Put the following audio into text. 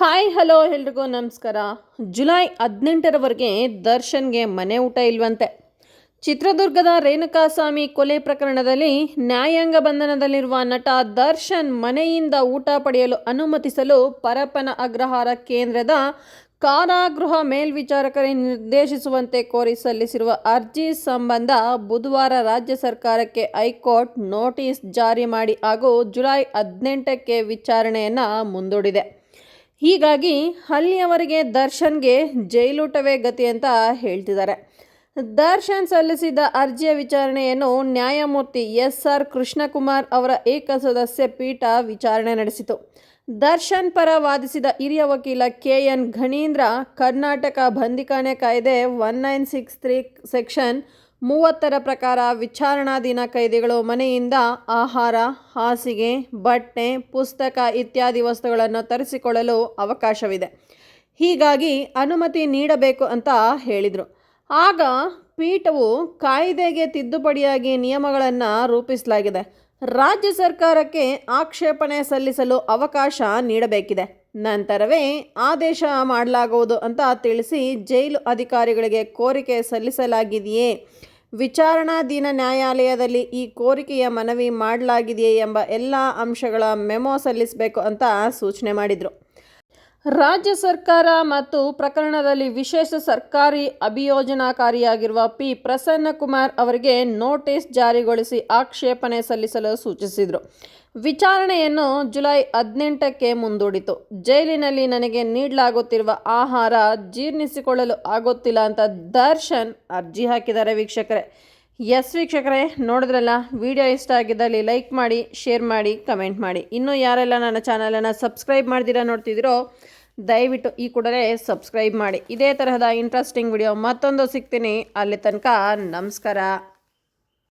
Hi, hello ಎಲ್ರಿಗೂ ನಮಸ್ಕಾರ. July ಹದಿನೆಂಟರವರೆಗೆ ದರ್ಶನ್ಗೆ ಮನೆ ಊಟ ಇಲ್ವಂತೆ. ಚಿತ್ರದುರ್ಗದ ರೇಣುಕಾಸ್ವಾಮಿ ಕೊಲೆ ಪ್ರಕರಣದಲ್ಲಿ ನ್ಯಾಯಾಂಗ ಬಂಧನದಲ್ಲಿರುವ ನಟ ದರ್ಶನ್ ಮನೆಯಿಂದ ಊಟ ಪಡೆಯಲು ಅನುಮತಿಸಲು ಪರಪ್ಪನ ಅಗ್ರಹಾರ ಕೇಂದ್ರದ ಕಾರಾಗೃಹ ಮೇಲ್ವಿಚಾರಕರೇ ನಿರ್ದೇಶಿಸುವಂತೆ ಕೋರಿ ಸಲ್ಲಿಸಿರುವ ಅರ್ಜಿ ಸಂಬಂಧ ಬುಧವಾರ ರಾಜ್ಯ ಸರ್ಕಾರಕ್ಕೆ ಹೈಕೋರ್ಟ್ ನೋಟಿಸ್ ಜಾರಿ ಮಾಡಿ ಹಾಗೂ ಜುಲೈ ಹದಿನೆಂಟಕ್ಕೆ ವಿಚಾರಣೆಯನ್ನು ಮುಂದೂಡಿದೆ. ಹೀಗಾಗಿ ಅಲ್ಲಿಯವರೆಗೆ ದರ್ಶನ್ಗೆ ಜೈಲೂಟವೇ ಗತಿ ಅಂತ ಹೇಳ್ತಿದ್ದಾರೆ. ದರ್ಶನ್ ಸಲ್ಲಿಸಿದ ಅರ್ಜಿಯ ವಿಚಾರಣೆಯನ್ನು ನ್ಯಾಯಮೂರ್ತಿ ಎಸ್ ಆರ್ ಕೃಷ್ಣಕುಮಾರ್ ಅವರ ಏಕಸದಸ್ಯ ಪೀಠ ವಿಚಾರಣೆ ನಡೆಸಿತು. ದರ್ಶನ್ ಪರ ವಾದಿಸಿದ ಹಿರಿಯ ವಕೀಲ ಕೆ ಎನ್ ಘಣೀಂದ್ರ ಕರ್ನಾಟಕ ಬಂದಿಖಾನೆ ಕಾಯ್ದೆ one nine six three section ಮೂವತ್ತರ ಪ್ರಕಾರ ವಿಚಾರಣಾಧೀನ ಕೈದಿಗಳು ಮನೆಯಿಂದ ಆಹಾರ, ಹಾಸಿಗೆ, ಬಟ್ಟೆ, ಪುಸ್ತಕ ಇತ್ಯಾದಿ ವಸ್ತುಗಳನ್ನು ತರಿಸಿಕೊಳ್ಳಲು ಅವಕಾಶವಿದೆ. ಹೀಗಾಗಿ ಅನುಮತಿ ನೀಡಬೇಕು ಅಂತ ಹೇಳಿದರು. ಆಗ ಪೀಠವು ಕಾಯ್ದೆಗೆ ತಿದ್ದುಪಡಿಯಾಗಿ ನಿಯಮಗಳನ್ನು ರೂಪಿಸಲಾಗಿದೆ. ರಾಜ್ಯ ಸರ್ಕಾರಕ್ಕೆ ಆಕ್ಷೇಪಣೆ ಸಲ್ಲಿಸಲು ಅವಕಾಶ ನೀಡಬೇಕಿದೆ. ನಂತರವೇ ಆದೇಶ ಮಾಡಲಾಗುವುದು ಅಂತ ತಿಳಿಸಿ ಜೈಲು ಅಧಿಕಾರಿಗಳಿಗೆ ಕೋರಿಕೆ ಸಲ್ಲಿಸಲಾಗಿದೆಯೇ? ವಿಚಾರಣಾಧೀನ ನ್ಯಾಯಾಲಯದಲ್ಲಿ ಈ ಕೋರಿಕೆಯ ಮನವಿ ಮಾಡಲಾಗಿದೆಯೇ ಎಂಬ ಎಲ್ಲ ಅಂಶಗಳ ಮೆಮೊ ಸಲ್ಲಿಸಬೇಕು ಅಂತ ಸೂಚನೆ ಮಾಡಿದರು. ರಾಜ್ಯ ಸರ್ಕಾರ ಮತ್ತು ಪ್ರಕರಣದಲ್ಲಿ ವಿಶೇಷ ಸರ್ಕಾರಿ ಅಭಿಯೋಜನಾಕಾರಿಯಾಗಿರುವ ಪಿ. ಪ್ರಸನ್ನಕುಮಾರ್ ಅವರಿಗೆ ನೋಟಿಸ್ ಜಾರಿಗೊಳಿಸಿ ಆಕ್ಷೇಪಣೆ ಸಲ್ಲಿಸಲು ಸೂಚಿಸಿದರು. ವಿಚಾರಣೆಯನ್ನು ಜುಲೈ ಹದಿನೆಂಟಕ್ಕೆ ಮುಂದೂಡಿತು. ಜೈಲಿನಲ್ಲಿ ನನಗೆ ನೀಡಲಾಗುತ್ತಿರುವ ಆಹಾರ ಜೀರ್ಣಿಸಿಕೊಳ್ಳಲು ಆಗುತ್ತಿಲ್ಲ ಅಂತ ದರ್ಶನ್ ಅರ್ಜಿ ಹಾಕಿದ್ದಾರೆ ವೀಕ್ಷಕರೇ. ಎಸ್ ವೀಕ್ಷಕರೇ, ನೋಡಿದ್ರಲ್ಲ, ವಿಡಿಯೋ ಇಷ್ಟ ಆಗಿದ್ದಲ್ಲಿ ಲೈಕ್ ಮಾಡಿ, ಶೇರ್ ಮಾಡಿ, ಕಮೆಂಟ್ ಮಾಡಿ. ಇನ್ನೂ ಯಾರೆಲ್ಲ ನನ್ನ ಚಾನಲನ್ನು ಸಬ್ಸ್ಕ್ರೈಬ್ ಮಾಡ್ದಿರಾ ನೋಡ್ತಿದ್ದೀರೋ ದಯವಿಟ್ಟು ಈ ಕೂಡಲೇ ಸಬ್ಸ್ಕ್ರೈಬ್ ಮಾಡಿ. ಇದೇ ತರಹದ ಇಂಟ್ರೆಸ್ಟಿಂಗ್ ವಿಡಿಯೋ ಮತ್ತೊಂದು ಸಿಗ್ತೀನಿ. ಅಲ್ಲಿ ತನಕ ನಮಸ್ಕಾರ.